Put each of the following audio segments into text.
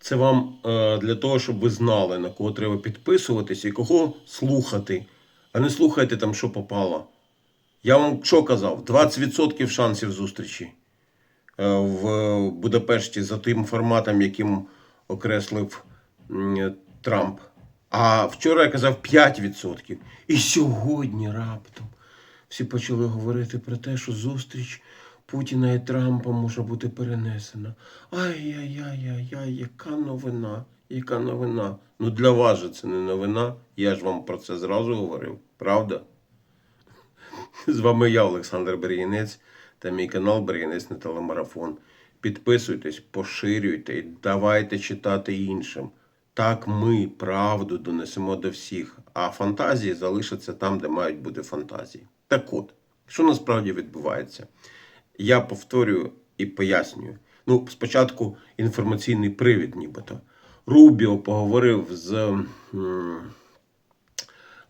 Це вам е, для того, щоб ви знали, на кого треба підписуватися і кого слухати. А не слухайте там, що попало. Я вам що казав? 20% шансів зустрічі е, в Будапешті за тим форматом, яким окреслив Трамп. А вчора я казав 5%. І сьогодні раптом всі почали говорити про те, що зустріч Путіна і Трампа може бути перенесена. Ай-яй-яй-яй-яй, яка новина, яка новина. Ну для вас же це не новина. Я ж вам про це зразу говорив, правда? З вами я, Олександр Берегінець, та мій канал Берегінець на телемарафон. Підписуйтесь, поширюйте і давайте читати іншим. Так ми правду донесемо до всіх, а фантазії залишаться там, де мають бути фантазії. Так от, що насправді відбувається? Я повторюю і пояснюю. Ну, спочатку інформаційний привід, нібито. Рубіо поговорив з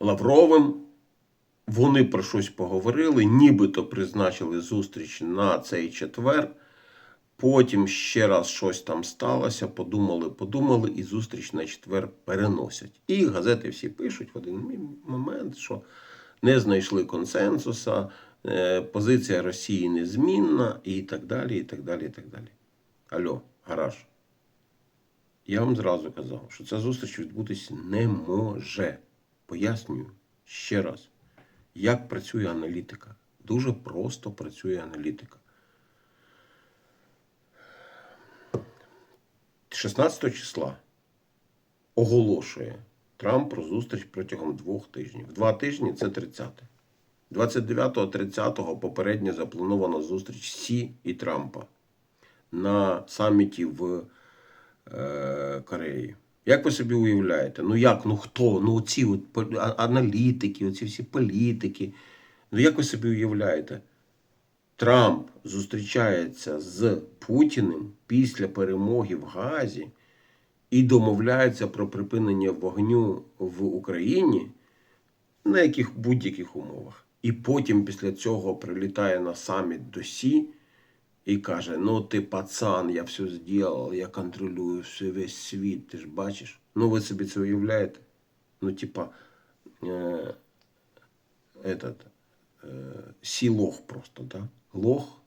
Лавровим. Вони про щось поговорили, нібито призначили зустріч на цей четвер. Потім ще раз щось там сталося, подумали, подумали, і зустріч на четвер переносять. І газети всі пишуть в один момент, що не знайшли консенсуса, позиція Росії незмінна, і так далі, і так далі, і так далі. Алло, гараж. Я вам зразу казав, що ця зустріч відбутись не може. Пояснюю ще раз, як працює аналітика. Дуже просто працює аналітика. 16 числа оголошує Трамп про зустріч протягом двох тижнів. Два тижні це 30. 29-30 попередньо запланована зустріч Сі і Трампа на саміті в е, Кореї. Як ви собі уявляєте? Ну як, ну хто? Ну оці от аналітики, оці всі політики. Ну як ви собі уявляєте? Трамп зустрічається з Путіним після перемоги в Газі і домовляється про припинення вогню в Україні на яких будь-яких умовах. І потім після цього прилітає на саміт до Сі і каже: Ну, ти пацан, я все зробив, я контролюю все, весь світ, ти ж бачиш. Ну, ви собі це уявляєте? Ну, типа, е, е, Сі лох просто, да? Лох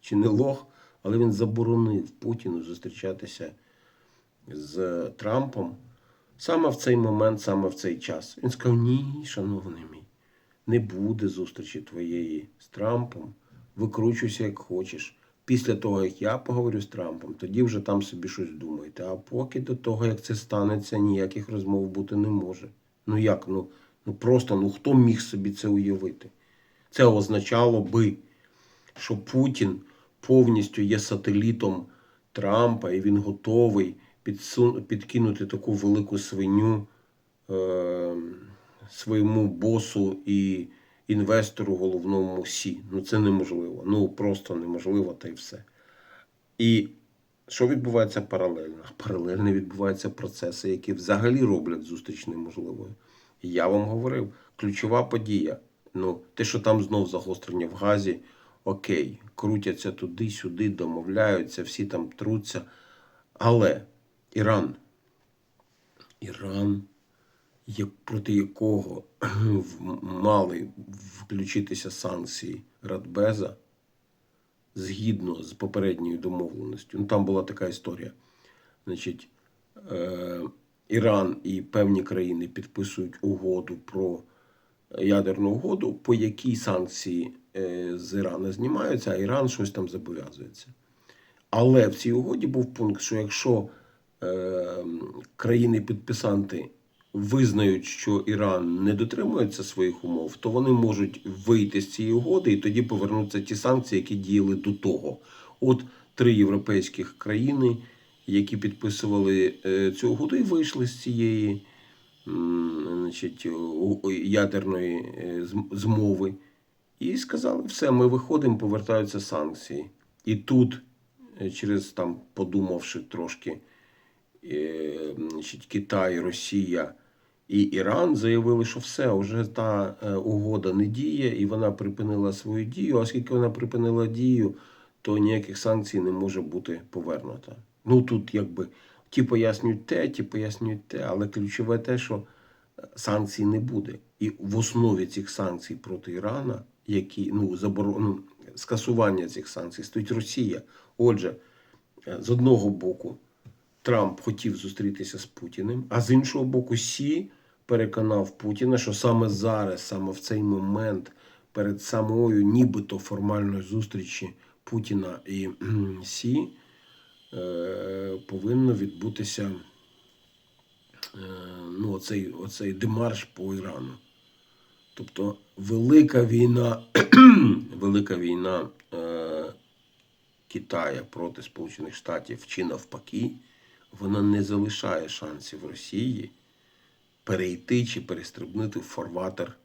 чи не лох, але він заборонив Путіну зустрічатися з Трампом саме в цей момент, саме в цей час. Він сказав: ні, шановний мій, не буде зустрічі твоєї з Трампом. Викручуйся як хочеш. Після того, як я поговорю з Трампом, тоді вже там собі щось думайте. А поки до того, як це станеться, ніяких розмов бути не може. Ну як? Ну, ну просто ну хто міг собі це уявити? Це означало би, що Путін повністю є сателітом Трампа, і він готовий підсу- підкинути таку велику свиню е, своєму босу і інвестору головному Сі. Ну це неможливо. Ну просто неможливо, та й все. І що відбувається паралельно? Паралельно відбуваються процеси, які взагалі роблять зустріч неможливою. І я вам говорив, ключова подія. Ну, те, що там знов загострення в газі, окей, крутяться туди-сюди, домовляються, всі там труться. Але Іран, Іран, проти якого мали включитися санкції Радбеза, згідно з попередньою домовленістю. Ну, там була така історія. Значить, е, Іран і певні країни підписують угоду про ядерну угоду, по якій санкції е, з Ірана знімаються, а Іран щось там зобов'язується. Але в цій угоді був пункт, що якщо е, країни-підписанти визнають, що Іран не дотримується своїх умов, то вони можуть вийти з цієї угоди і тоді повернуться ті санкції, які діяли до того. От три європейських країни, які підписували е, цю угоду, і вийшли з цієї значить, ядерної е, змови. І сказали, все, ми виходимо, повертаються санкції. І тут, е, через там, подумавши трошки, значить, Китай, Росія і Іран заявили, що все, вже та е, угода не діє, і вона припинила свою дію. Оскільки вона припинила дію, то ніяких санкцій не може бути повернуто. Ну тут якби Ті пояснюють те, ті пояснюють те, але ключове те, що е, санкцій не буде. І в основі цих санкцій проти Ірана, які ну, заборону скасування цих санкцій, стоїть Росія. Отже, е, з одного боку, Трамп хотів зустрітися з Путіним, а з іншого боку, Сі переконав Путіна, що саме зараз, саме в цей момент, перед самою нібито формальною зустрічі Путіна і Сі, е, повинно відбутися е, ну, оцей, оцей демарш по Ірану. Тобто велика війна, велика війна е, Китая проти Сполучених Штатів чи навпаки, вона не залишає шансів Росії перейти чи перестрибнути в фарватер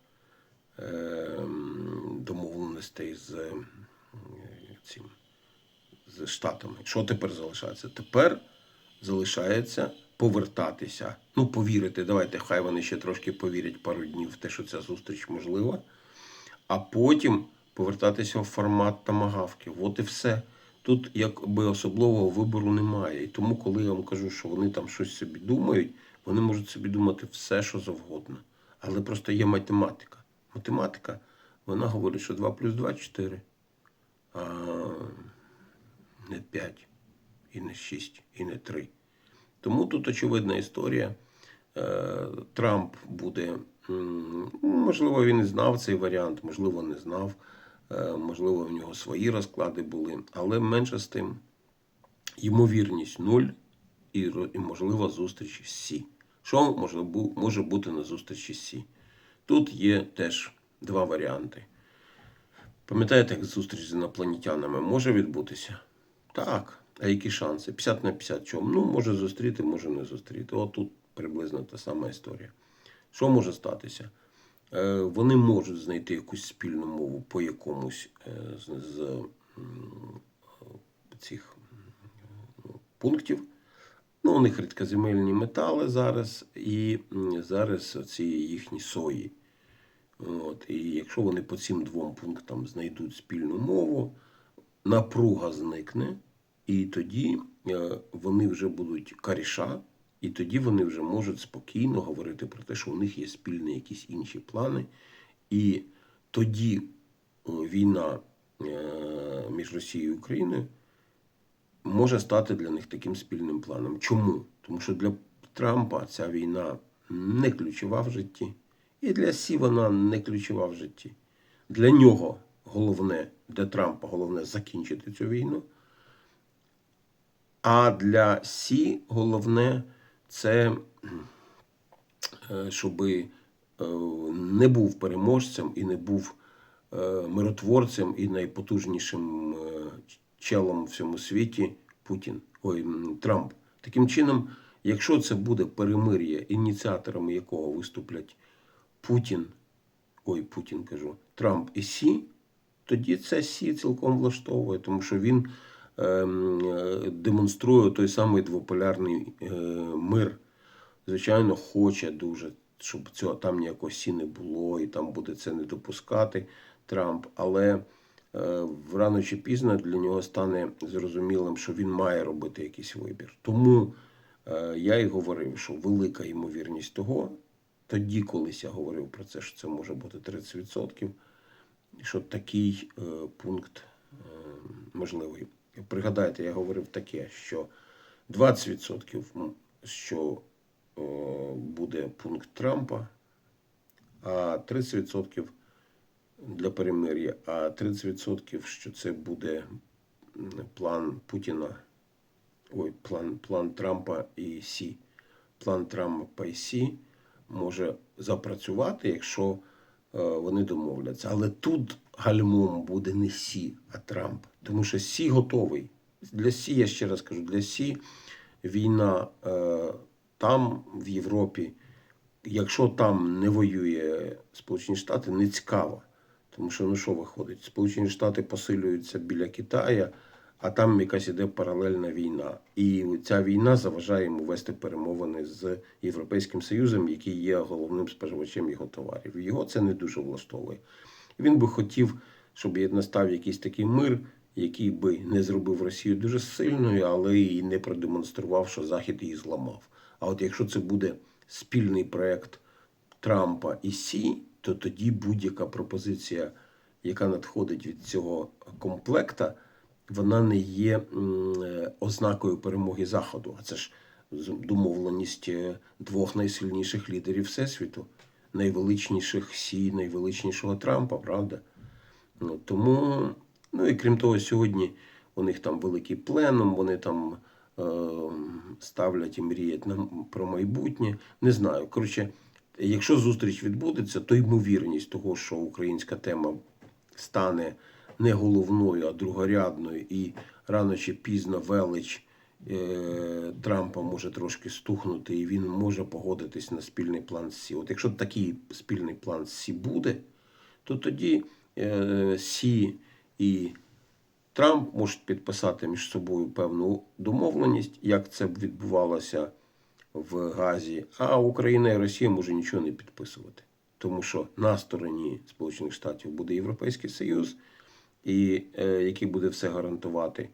е, домовленостей з, е, цим, з Штатами. Що тепер залишається? Тепер залишається повертатися. Ну, повірити, давайте, хай вони ще трошки повірять пару днів в те, що ця зустріч можлива, а потім повертатися в формат тамагавки. От і все. Тут якби особливого вибору немає. І тому, коли я вам кажу, що вони там щось собі думають, вони можуть собі думати все, що завгодно. Але просто є математика. Математика, вона говорить, що 2 плюс 2 – 4, а не 5, і не 6, і не 3. Тому тут очевидна історія. Е, Трамп буде, можливо, він і знав цей варіант, можливо, не знав, можливо, в нього свої розклади були, але менше з тим, ймовірність нуль і, ро- можлива зустріч з Сі. Що може, бути на зустрічі з Сі? Тут є теж два варіанти. Пам'ятаєте, як зустріч з інопланетянами може відбутися? Так. А які шанси? 50 на 50 чому? Ну, може зустріти, може не зустріти. От тут приблизно та сама історія. Що може статися? Е, Вони можуть знайти якусь спільну мову по якомусь е, з, з цих пунктів. Ну, у них рідкоземельні метали зараз, і зараз ці їхні сої. От, і якщо вони по цим двом пунктам знайдуть спільну мову, напруга зникне, і тоді е, вони вже будуть каріша, і тоді вони вже можуть спокійно говорити про те, що у них є спільні якісь інші плани. І тоді е, війна е, між Росією і Україною може стати для них таким спільним планом. Чому? Тому що для Трампа ця війна не ключова в житті, і для Сі вона не ключова в житті. Для нього головне, для Трампа головне закінчити цю війну. А для Сі головне це, щоб не був переможцем і не був е, миротворцем і найпотужнішим е, челом в всьому світі Путін, ой, Трамп. Таким чином, якщо це буде перемир'я, ініціаторами якого виступлять Путін, ой, Путін кажу, Трамп і Сі, тоді це Сі цілком влаштовує, тому що він е, демонструє той самий двополярний е, мир. Звичайно, хоче дуже, щоб цього там ніякого Сі не було, і там буде це не допускати Трамп. Але е, рано чи пізно для нього стане зрозумілим, що він має робити якийсь вибір. Тому е, я і говорив, що велика ймовірність того, тоді колись я говорив про це, що це може бути 30%, що такий пункт можливий. Пригадайте, я говорив таке, що 20% що е, буде пункт Трампа, а 30% для перемир'я, а 30% що це буде план Путіна, ой, план, план Трампа і Сі. План Трампа і Сі може запрацювати, якщо вони домовляться. Але тут гальмом буде не Сі, а Трамп. Тому що Сі готовий. Для Сі, я ще раз кажу, для Сі війна е, там, в Європі, якщо там не воює Сполучені Штати, не цікаво. Тому що ну що виходить? Сполучені Штати посилюються біля Китая, а там якась іде паралельна війна. І ця війна заважає йому вести перемовини з Європейським Союзом, який є головним споживачем його товарів. Його це не дуже влаштовує. Він би хотів, щоб настав якийсь такий мир, який би не зробив Росію дуже сильною, але і не продемонстрував, що Захід її зламав. А от якщо це буде спільний проект Трампа і Сі, то тоді будь-яка пропозиція, яка надходить від цього комплекта, вона не є е, ознакою перемоги Заходу. А це ж домовленість е, двох найсильніших лідерів Всесвіту, найвеличніших Сі, найвеличнішого Трампа, правда? Ну, тому, ну і крім того, сьогодні у них там великий пленум, вони там е, ставлять і мріють нам про майбутнє. Не знаю. Коротше, якщо зустріч відбудеться, то ймовірність того, що українська тема стане не головною, а другорядною, і рано чи пізно велич е, Трампа може трошки стухнути, і він може погодитись на спільний план Сі. От якщо такий спільний план Сі буде, то тоді е, Сі і Трамп можуть підписати між собою певну домовленість, як це б відбувалося в Газі, а Україна і Росія може нічого не підписувати. Тому що на стороні Сполучених Штатів буде Європейський Союз, і, е, який буде все гарантувати.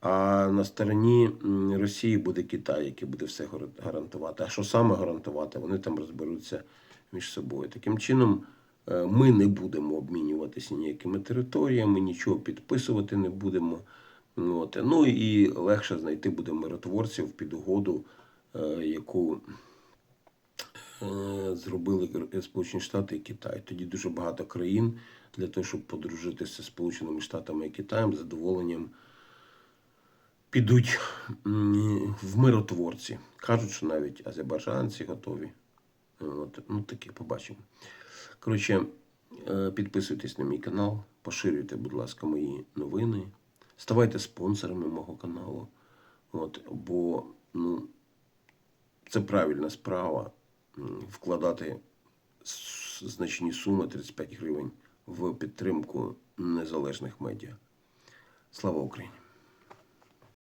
А на стороні Росії буде Китай, який буде все гарантувати. А що саме гарантувати, вони там розберуться між собою. Таким чином, е, ми не будемо обмінюватися ніякими територіями, нічого підписувати не будемо. От. Ну і легше знайти буде миротворців під угоду, е, яку зробили Сполучені Штати і Китай. Тоді дуже багато країн для того, щоб подружитися з Сполученими Штатами і Китаєм, задоволенням підуть в миротворці. Кажуть, що навіть азербайджанці готові. От, ну, таке побачимо. Коротше, е, підписуйтесь на мій канал, поширюйте, будь ласка, мої новини, ставайте спонсорами мого каналу. От, бо ну, це правильна справа вкладати значні суми 35 гривень в підтримку незалежних медіа. Слава Україні!